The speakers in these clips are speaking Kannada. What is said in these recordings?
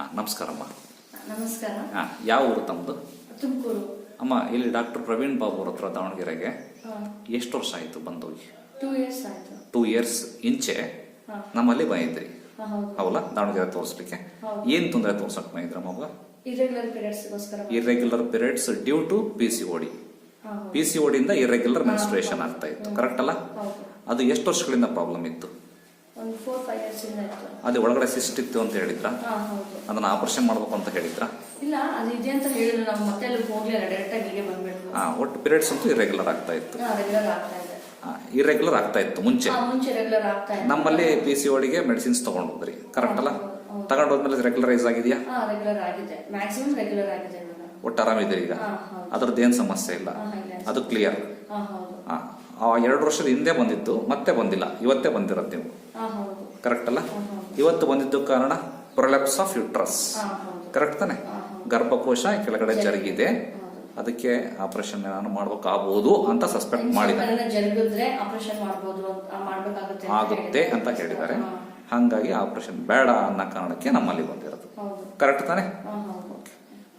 ಹಾಂ ನಮಸ್ಕಾರಮ್ಮ ನಮಸ್ಕಾರ. ಹಾಂ ಯಾವ ಊರು ತಮ್ಮದು ತುಮಕೂರು. ಅಮ್ಮ ಇಲ್ಲಿ ಡಾಕ್ಟರ್ ಪ್ರವೀಣ್ ಬಾಬು ಅವ್ರ ಹತ್ರ ದಾವಣಗೆರೆಗೆ. ಎಷ್ಟು ವರ್ಷ ಆಯಿತು ಬಂದು ಟೂ ಇಯರ್ಸ್ ಆಯ್ತು. ಟೂ ಇಯರ್ಸ್ ಇಂಚೆ ನಮ್ಮಲ್ಲಿ ಬಂದಿದ್ರಿ. ಹೌದು. ಹೌಲ್ಲ ದಾವಣಗೆರೆ ತೋರಿಸ್ಲಿಕ್ಕೆ. ಏನು ತೊಂದರೆ ತೋರ್ಸಕ್ ಬಂದಿದ್ರ ಮಗ irregular irregular periods due to P C O D. P C ಓಡಿಯಿಂದ irregular menstruation ಆಗ್ತಾ ಇತ್ತು. ಕರೆಕ್ಟ್ ಅಲ್ಲ? ಅದು ಎಷ್ಟು ವರ್ಷಗಳಿಂದ ಪ್ರಾಬ್ಲಮ್ ಇತ್ತು? ಒಂದು ಫೋರ್ ಫೈವ್ ಇಯರ್ಸ್ ಇಂದ ಇತ್ತು ಅದು ಒಳಗಡೆ ಸಿಸ್ಟ್ ಇತ್ತು ಅಂತ ಹೇಳಿದ್ರ? ಹಾ ಹೌದು. ಅದನ್ನ ಆಪರೇಷನ್ ಮಾಡಬೇಕು ಅಂತ ಹೇಳಿದ್ರಾ? ಇಲ್ಲ ಅದು ಇದೆ ಅಂತ ಹೇಳಿದ್ರು. ನಾವು ಮತ್ತೆ ಅಲ್ಲಿ ಹೋಗ್ಲಿಲ್ಲ ಡೈರೆಕ್ಟ್ ಆಗಿ ಇಲ್ಲಿಗೆ ಬಂದ್ಬಿಟ್ರು. ಹಾ ಒಟ್ಟು ಪೀರಿಯಡ್ಸ್ ಅಂತೂ ಇರೆಗ್ಯುಲರ್ ಆಗ್ತಾ ಇತ್ತು. ರೆಗ್ಯುಲರ್ ಆಗ್ತಾ ಇದೆ. ಇರೆಗ್ಯುಲರ್ ಆಗ್ತಾ ಇತ್ತು ಮುಂಚೆ. ಹಾ ಮುಂಚೆ ರೆಗ್ಯುಲರ್ ಆಗ್ತಾ ಇದೆ ನಮ್ಮಲ್ಲಿ ಪಿ ಸಿ ಓಡಿಗೆ ಮೆಡಿಸಿನ್ಸ್ ತಗೊಂಡು ಹೋದ್ರಿ ಕರೆಕ್ಟ್ ಅಲ್ಲ. ತಗೊಂಡು ಹೋದ್ಮೇಲೆ ರೆಗ್ಯುಲರೈಸ್ ಆಗಿದೆಯಾ? ಹಾ ರೆಗ್ಯುಲರ್ ಆಗಿದೆ. ಮ್ಯಾಕ್ಸಿಮಮ್ ರೆಗ್ಯುಲರ್ ಆಗಿದೆ ಇವಾಗ. ಒಟ್ಟು ಆರಾಮಿದ್ದೀರಿ ಈಗ? ಅದ್ರದ್ದು ಹೌದು. ಅದ್ರದ್ದೇನು ಸಮಸ್ಯೆ ಇಲ್ಲ. ಹಾ, ಇಲ್ಲ. ಅದು ಕ್ಲಿಯರ್ ಹಾ ಹೌದು. ಆ ಎರಡು ವರ್ಷದ ಹಿಂದೆ ಬಂದಿತ್ತು ಮತ್ತೆ ಬಂದಿಲ್ಲ. ಇವತ್ತೇ ಬಂದಿರತ್ತೆ ನೀವು. ಕರೆಕ್ಟ್ ಅಲ್ಲ? ಇವತ್ತು ಬಂದಿದ್ದು ಕಾರಣ ಪ್ರೊಲೆಪ್ಸ್ ಆಫ್ ಯುಟ್ರಸ್ ಕರೆಕ್ಟ್ ತಾನೆ? ಗರ್ಭಕೋಶ ಕೆಳಗಡೆ ಜರುಗಿದೆ. ಅದಕ್ಕೆ ಆಪರೇಷನ್ ನಾನು ಮಾಡ್ಬೇಕಾಗಬಹುದು ಅಂತ ಸಸ್ಪೆಕ್ಟ್ ಅಂತ ಆಗುತ್ತೆ ಅಂತ ಹೇಳಿದ್ದಾರೆ. ಹಾಗಾಗಿ ಆಪರೇಷನ್ ಬೇಡ ಅನ್ನೋ ಕಾರಣಕ್ಕೆ ನಮ್ಮಲ್ಲಿ ಬಂದಿರೋದು. ಕರೆಕ್ಟ್ ತಾನೆ?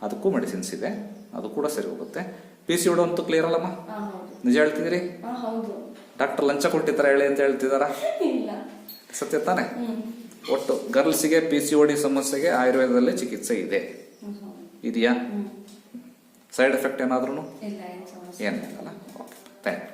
ಅದಕ್ಕೂ ಮೆಡಿಸಿನ್ಸ್ ಇದೆ. ಅದು ಕೂಡ ಸರಿ ಹೋಗುತ್ತೆ. ಪಿ ಸಿ ಅಂತೂ ಕ್ಲಿಯರ್ ಅಲ್ಲಮ್ಮ? ನಿಜ ಹೇಳ್ತಿದ್ದೀರಿ? ಡಾಕ್ಟರ್ ಲಂಚ ಕೊಟ್ಟಿದ್ದಾರೆ ಹೇಳಿ ಅಂತ ಹೇಳ್ತಿದಾರ? ಸತ್ಯ ತಾನೆ? ಒಟ್ಟು ಗರ್ಲ್ಸ್ಗೆ ಪಿ ಸಿ ಓಡಿ ಸಮಸ್ಯೆಗೆ ಆಯುರ್ವೇದದಲ್ಲಿ ಚಿಕಿತ್ಸೆ ಇದೆ. ಇದೆಯಾ? ಸೈಡ್ ಎಫೆಕ್ಟ್ ಏನಾದ್ರೂ ಏನಿಲ್ಲ ಓಕೆ ಥ್ಯಾಂಕ್